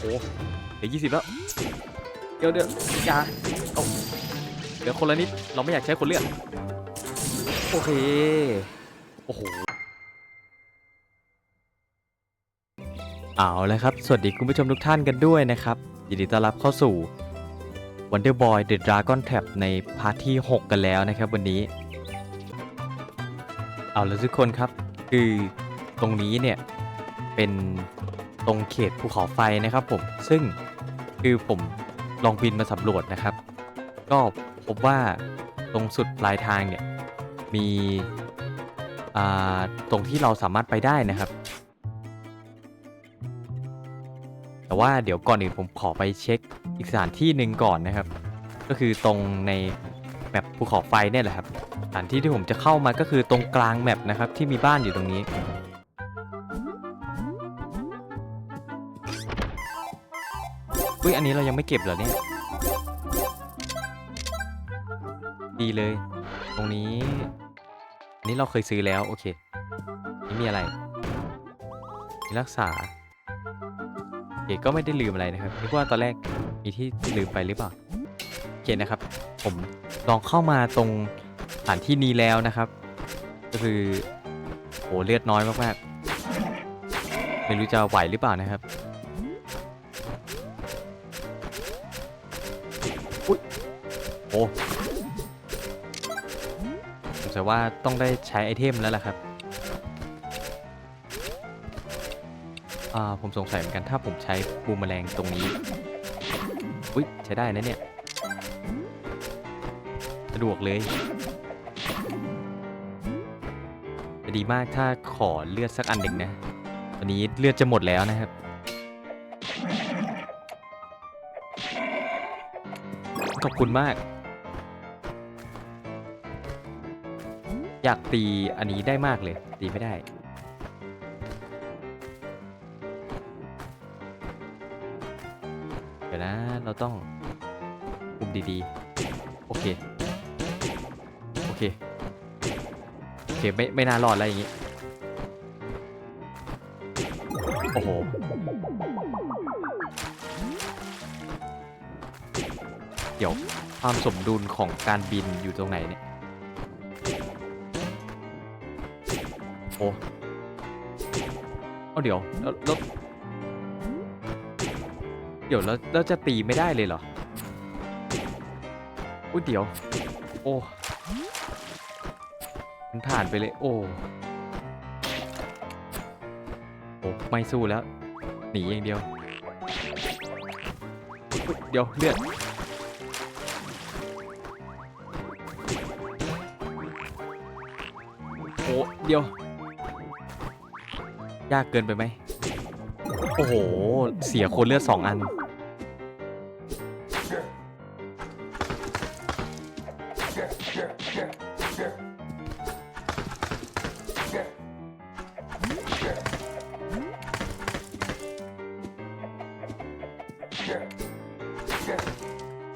โอ้เดี๋ยวยี่สิบแล้ว เดี๋ยวเดี๋ยวอยาเอาเดี๋ยวคนละนิด เราไม่อยากใช้คนเลือกโอเค โอ้โห เอาแล้วครับ สวัสดีคุณผู้ชมทุกท่านกันด้วยนะครับ ยินดีต้อนรับเข้าสู่ Wonder Boy The Dragon Trap ในพาร์ทที่ 6 กันแล้วนะครับวันนี้ เอาแล้วทุกคนครับ คือตรงนี้เนี่ยเป็น ตรงเขตภูเขาไฟนะครับผมซึ่งคือผมลองบินมาสำรวจนะครับ ก็พบว่าตรงสุดปลายทางเนี่ยมีตรงที่เราสามารถไปได้นะครับ แต่ว่าเดี๋ยวก่อนอื่นผมขอไปเช็คอีกสถานที่หนึ่งก่อนนะครับ ก็คือตรงในแมปภูเขาไฟเนี่ยแหละครับสถานที่ที่ผมจะเข้ามาก็คือตรงกลางแมปนะครับที่มีบ้านอยู่ตรงนี้ อุ้ยอันนี้เรายังไม่เก็บเหรอเนี่ย ดีเลย ตรงนี้อันนี้เราเคยซื้อแล้วโอเค นี่มีอะไรมีรักษาโอเคก็ไม่ได้ลืมอะไรนะครับนึกว่าตอนแรกมีที่ลืมไปหรือเปล่าโอเคนะครับ ผมลองเข้ามาตรงสถานที่นี้แล้วนะครับ ก็คือโหเลือดน้อยมากๆไม่รู้จะไหวหรือเปล่านะครับ สงสัยว่าต้องได้ใช้ไอเทมแล้วล่ะครับ อ่า ผมสงสัยเหมือนกันถ้าผมใช้บูมแมลงตรงนี้ อุ้ยใช้ได้นะเนี่ย สะดวกเลยจะดีมากถ้าขอเลือดสักอันหนึ่งนะตอนนี้เลือดจะหมดแล้วนะครับขอบคุณมาก อยากตีอันนี้ได้มากเลย ตีไม่ได้ เดี๋ยวนะ เราต้องคุมดีๆ โอเค โอเค โอเค ไม่ ไม่น่ารอดอะไรอย่างงี้ โอ้โหเดี๋ยวความสมดุลของการบินอยู่ตรงไหนเนี่ย โอ้เอาเดี๋ยวแล้วแล้วเดี๋ยวแล้วแล้วจะตีไม่ได้เลยเหรออุ้ยเดี๋ยว โอ้มันผ่านไปเลย โอ้โอ้ไม่สู้แล้ว หนีอย่างเดียว เดี๋ยวเลือดโอ้เดี๋ยว ยากเกินไปไหม โอ้โห เสียคนเลือดสองอัน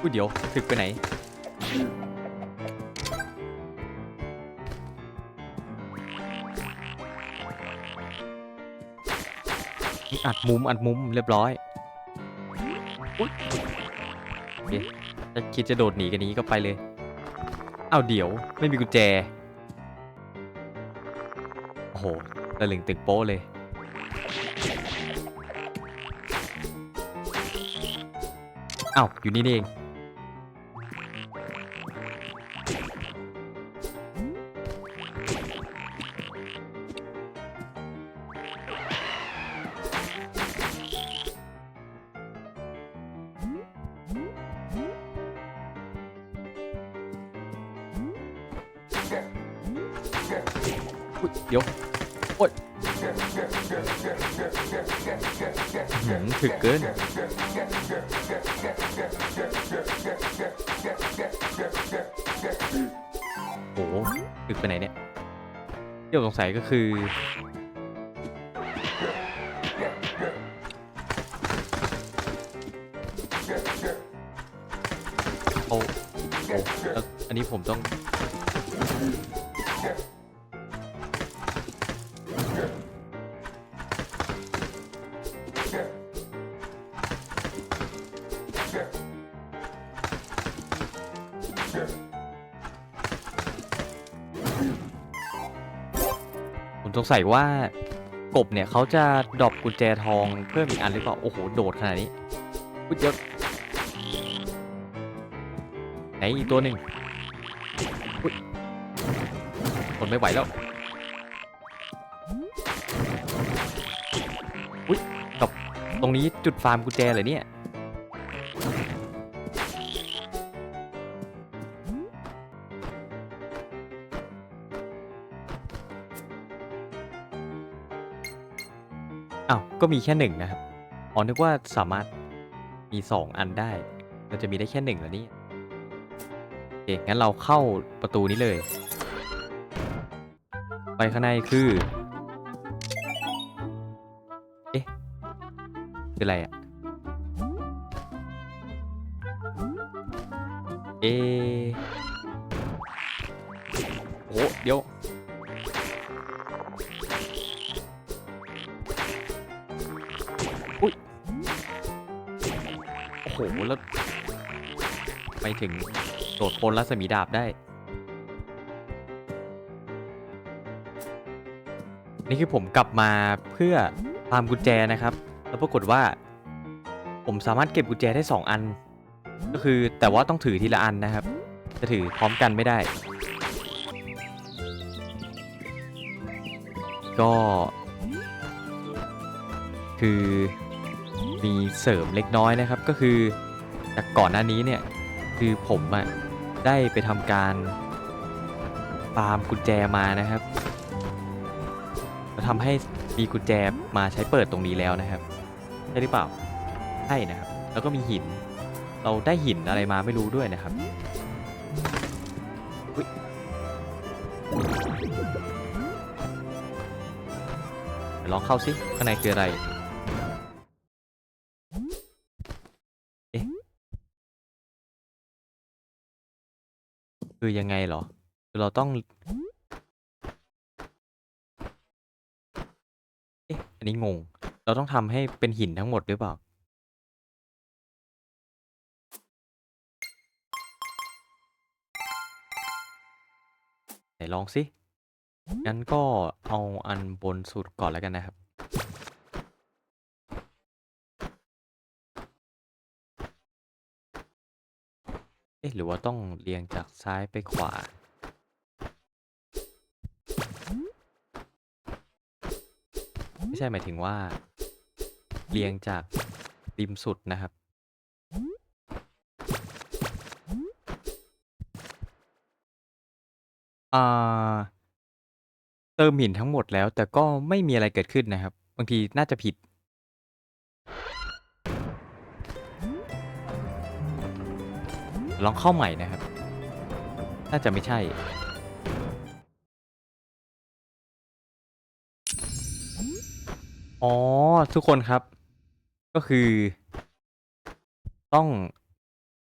อุ้ยเดี๋ยว ถึกไปไหน อัดมุมอัดมุมเรียบร้อยคถ้าคิดจะโดดหนีกันนี้ก็ไปเลย เอาเดี๋ยวไม่มีกุญแจ โอ้โหตะลึงตึงโป้เลย เอ้าอยู่นี่เอง อุ๊ยเดี๋ยวโอ๊ยหือถึกเกินโอ้โหถึกไปไหนเนี่ยเดี๋ยวสงสัยก็คือโอ้โหแล้วอันนี้ผมต้อง สงสัยว่ากบเนี่ยเขาจะดรอปกุญแจทองเพิ่มอีกอันหรือเปล่า โอ้โห โดดขนาดนี้อุ๊ยเดี๋ยวไหนอีกตัวหนึ่งอุ๊ยทนไม่ไหวแล้วอุ๊ยกับตรงนี้จุดฟาร์มกุญแจเหรอเนี่ย ก็มีแค่หนึ่งนะครับ อ๋อ นึกว่าสามารถมีสองอันได้ เราจะมีได้แค่หนึ่งเหรอเนี่โอเค งั้นเราเข้าประตูนี้เลย ไปข้างในคือ เอ๊ะคืออะไรอะเอะโอ้เดี๋ยว แล้ว ไปถึงโดดพ้นรัศมีดาบได้ นี่คือผมกลับมาเพื่อตามกุญแจนะครับ แล้วปรากฏว่า ผมสามารถเก็บกุญแจได้ 2 อัน ก็คือแต่ว่าต้องถือทีละอันนะครับ จะถือพร้อมกันไม่ได้ ก็คือมีเสริมเล็กน้อยนะครับก็คือ จากก่อนหน้านี้เนี่ยคือผมอะได้ไปทำการฟาร์มกุญแจมานะครับแล้วทำให้มีกุญแจมาใช้เปิดตรงนี้แล้วนะครับใช่หรือเปล่าใช่นะครับ แล้วก็มีหิน เราได้หินอะไรมาไม่รู้ด้วยนะครับลองเข้าสิข้างในคืออะไร คือยังไงเหรอ คือเราต้อง เอ๊ะ อันนี้งง เราต้องทำให้เป็นหินทั้งหมดหรือเปล่า ไหนลองสิ งั้นก็เอาอันบนสุดก่อนแล้วกันนะครับ เอ๊ะหรือว่าต้องเรียงจากซ้ายไปขวา ไม่ใช่หมายถึงว่า เรียงจากริมสุดนะครับ อ่า เติมหินทั้งหมดแล้วแต่ก็ไม่มีอะไรเกิดขึ้นนะครับ บางทีน่าจะผิด ลองเข้าใหม่นะครับ น่าจะไม่ใช่ อ๋อ ทุกคนครับ ก็คือ ต้อง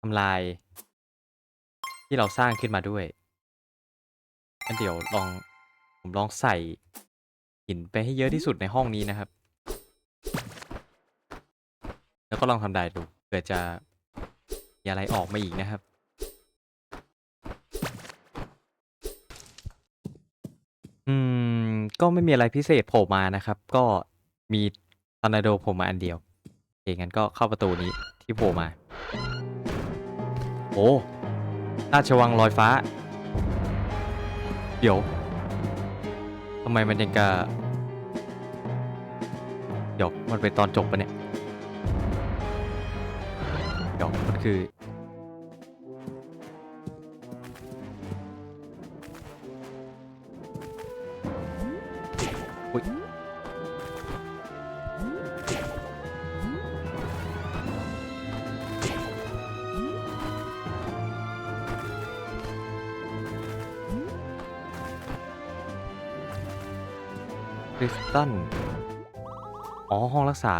ทำลาย ที่เราสร้างขึ้นมาด้วยงั้นเดี๋ยวลอง ผมลองใส่หินไปให้เยอะที่สุดในห้องนี้นะครับ แล้วก็ลองทำลายดูเผื่อจะ มีอะไรออกมาอีกนะครับ อืม ก็ไม่มีอะไรพิเศษโผล่มานะครับ ก็มีทอร์นาโดโผล่มาอันเดียวโอเคงั้นก็เข้าประตูนี้ที่โผล่มา โอ้ราชวังลอยฟ้า เดี๋ยวทำไมมันยังกะเดี๋ยวมันเป็นตอนจบปะเนี่ย เดี๋ยวมันคือ คริสตันอ๋อห้องรักษา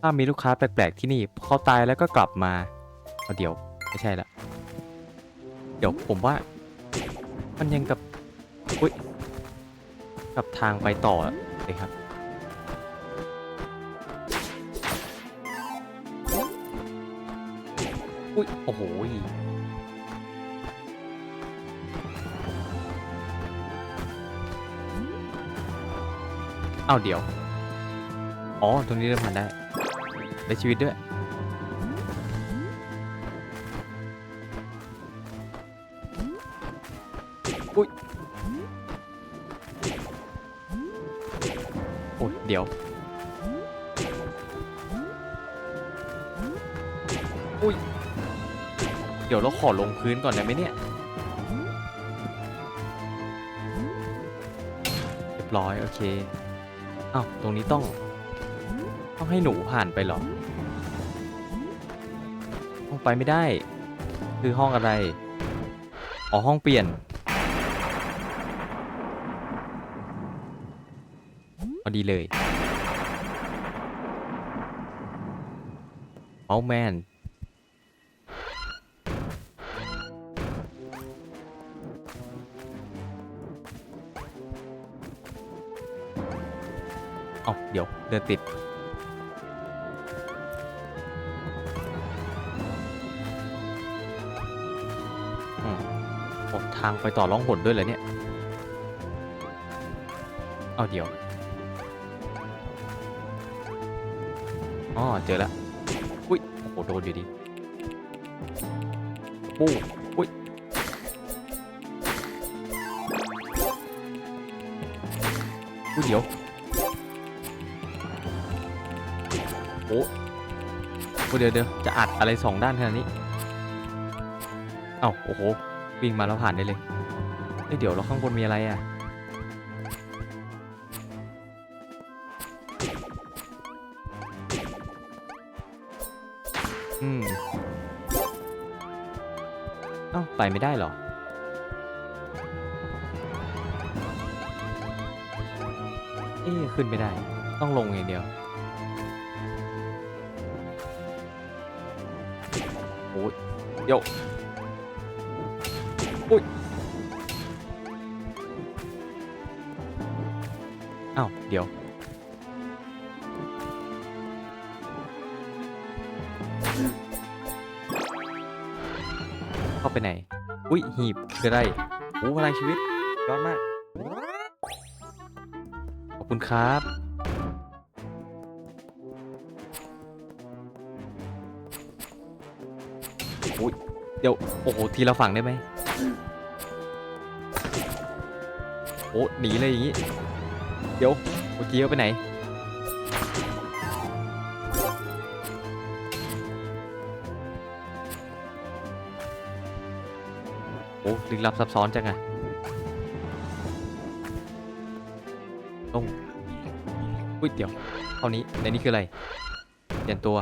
ถ้ามีลูกค้าแปลกๆที่นี่เขาตายแล้วก็กลับมาเาเดี๋ยวไม่ใช่ละ เดี๋ยวผมว่า มันยังกับอุ๊ยกับทางไปต่อเลยครับอุ๊ยโอ้โห อ้าวเดี๋ยว อ๋อ ตรงนี้เริ่มผ่านได้ ได้ชีวิตด้วย อุ้ย โอ้ยเดี๋ยว อุ้ย เดี๋ยวเราขอลงพื้นก่อนได้ไหมเนี่ยเรียบร้อยโอเค อ้าวตรงนี้ต้อง ต้องให้หนูผ่านไปเหรอห้องไปไม่ได้ คือห้องอะไร อ๋อห้องเปลี่ยนพอดีเลยเมาแมน เอาเดี๋ยวเดินติด อืมโอ้ทางไปต่อล่องหนด้วยเหรอเนี่ย เอาเดี๋ยว อ๋อ เจอแล้ว อุ้ย โอ้โห โดนอยู่ดีปูอุ้ยอุ้ย เดี๋ยว โอ้โอ้เดี๋ยวเดี๋ยวจะอัดอะไรสองด้านขนาดนี้ เอ้าโอ้โห วิ่งมาแล้วผ่านได้เลยเอ้ยเดี๋ยวแล้วข้างบนมีอะไรอะ อืม เอ้า ไปไม่ได้เหรอเอ๊ขึ้นไม่ได้ ต้องลงอย่างเดียว โอ้ยโยอุ้ยอ้าวเดี๋ยว เข้าไปไหน อุ้ยหีบคืออะไรโอ้พลังชีวิตยอดมาก ขอบคุณครับ อุ้ยเดี๋ยวโอ้โหทีละฝั่งได้ไหมโอ้หนีเลยอย่างงี้ เดี๋ยวเมื่อกี้เอาไปไหน โอ้ลึกลับซับซ้อนจังอะลงอุ้ยเดี๋ยวเท่านี้ในนี้คืออะไร เปลี่ยนตัว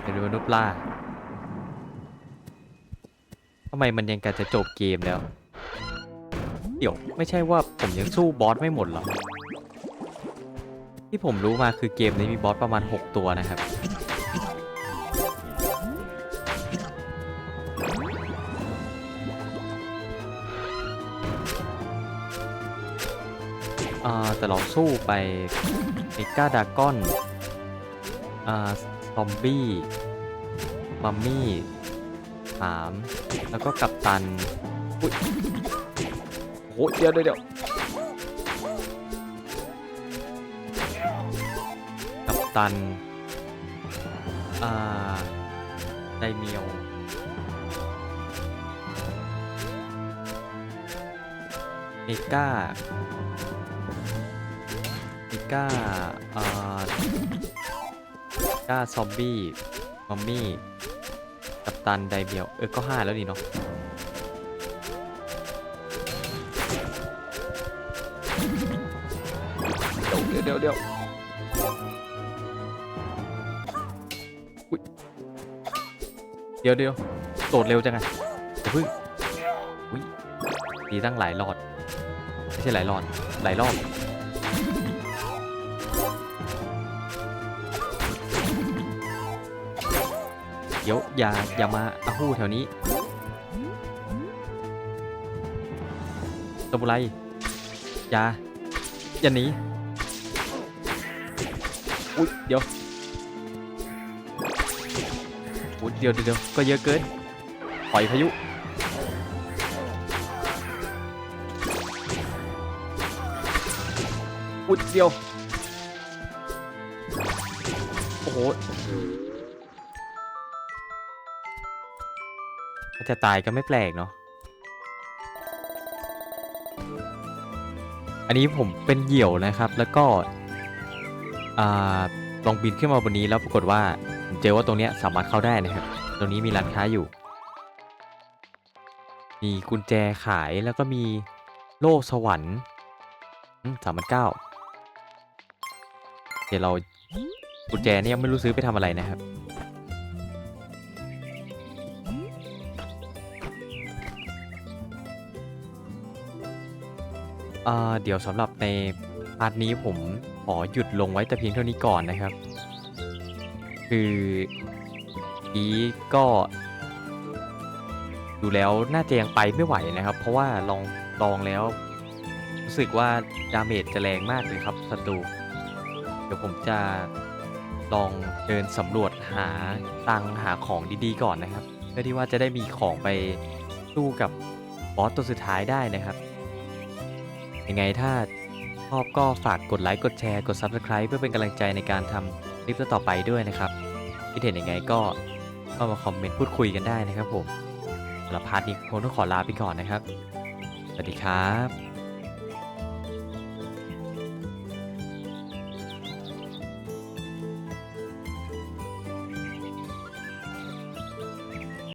เป็นมนุษย์ปลา ทำไมมันยังกะจะจบเกมแล้ว เดี๋ยวไม่ใช่ว่าผมยังสู้บอสไม่หมดหรอ ที่ผมรู้มาคือเกมนี้มีบอสประมาณ 6 ตัวนะครับ อ่า แต่เราสู้ไปเอกาดากอน อ่า ซอมบี้ มัมมี่ามแล้วก็กัปตันอุ้ยโอ้โหเดี๋ยวเดี๋ยวเดียวกัปตัน อ่าไดเมียวเอก้ามิก้าอ่อก้าซอมบี้มัมมี่ ตันไดเบียว เออ ก็ห้าแล้วนี่เนาะเดี๋ยวเดี๋ยวเดี๋ยวอุ๊ยเดี๋ยวเดี๋ยวโดดเร็วจังอะอย่าเพึ่งอุ้ยดีตั้งหลายหลอด ไม่ใช่หลายหลอด หลายรอบ เดี๋ยวอย่าอย่ามาอาหู้แถวนี้ตะบุไรอย่าอย่าหนีอุ้ยเดี๋ยวอุ้ยเดี๋ยวเดี๋ยวก็เยอะเกินปล่อยพายุอุ๊ยเดียวโอ้โหาจะตายก็ไม่แปลกเนาะ อันนี้ผมเป็นเหยี่ยวนะครับ แล้วก็ลองบินขึ้นมาบนนี้แล้วปรากฏว่าผมเจอว่าตรงเนี้ยสามารถเข้าได้นะครับ ตรงนี้มีร้านค้าอยู่ มีกุญแจขายแล้วก็มีโล่สวรรค์สามพันเก้าเดี๋ยวเรากุญแจนี่ยังไม่รู้ซื้อไปทำอะไรนะครับ เอ่อเดี๋ยวสำหรับในพาร์ทนี้ผมขอหยุดลงไว้แต่เพียงเท่านี้ก่อนนะครับ คืออีก็ ดูแล้วน่าจะยังไปไม่ไหวนะครับ เพราะว่าลองลองแล้ว รู้สึกว่าดาเมจจะแรงมากเลยครับศัตรูเดี๋ยวผมจะลองเดินสำรวจหาตังหาของดีๆก่อนนะครับ เพื่อที่ว่าจะได้มีของไปสู้กับบอสตัวสุดท้ายได้นะครับ ยังไงถ้าชอบก็ฝากกดไลค์กดแชร์กด Subscribe เพื่อเป็นกำลังใจในการทำคลิปต่อไปด้วยนะครับคิดเห็นยังไงก็เข้ามาคอมเมนต์พูดคุยกันได้นะครับผมสำหรับพาร์ทนี้ผมต้องขอลาไปก่อนนะครับ สวัสดีครับ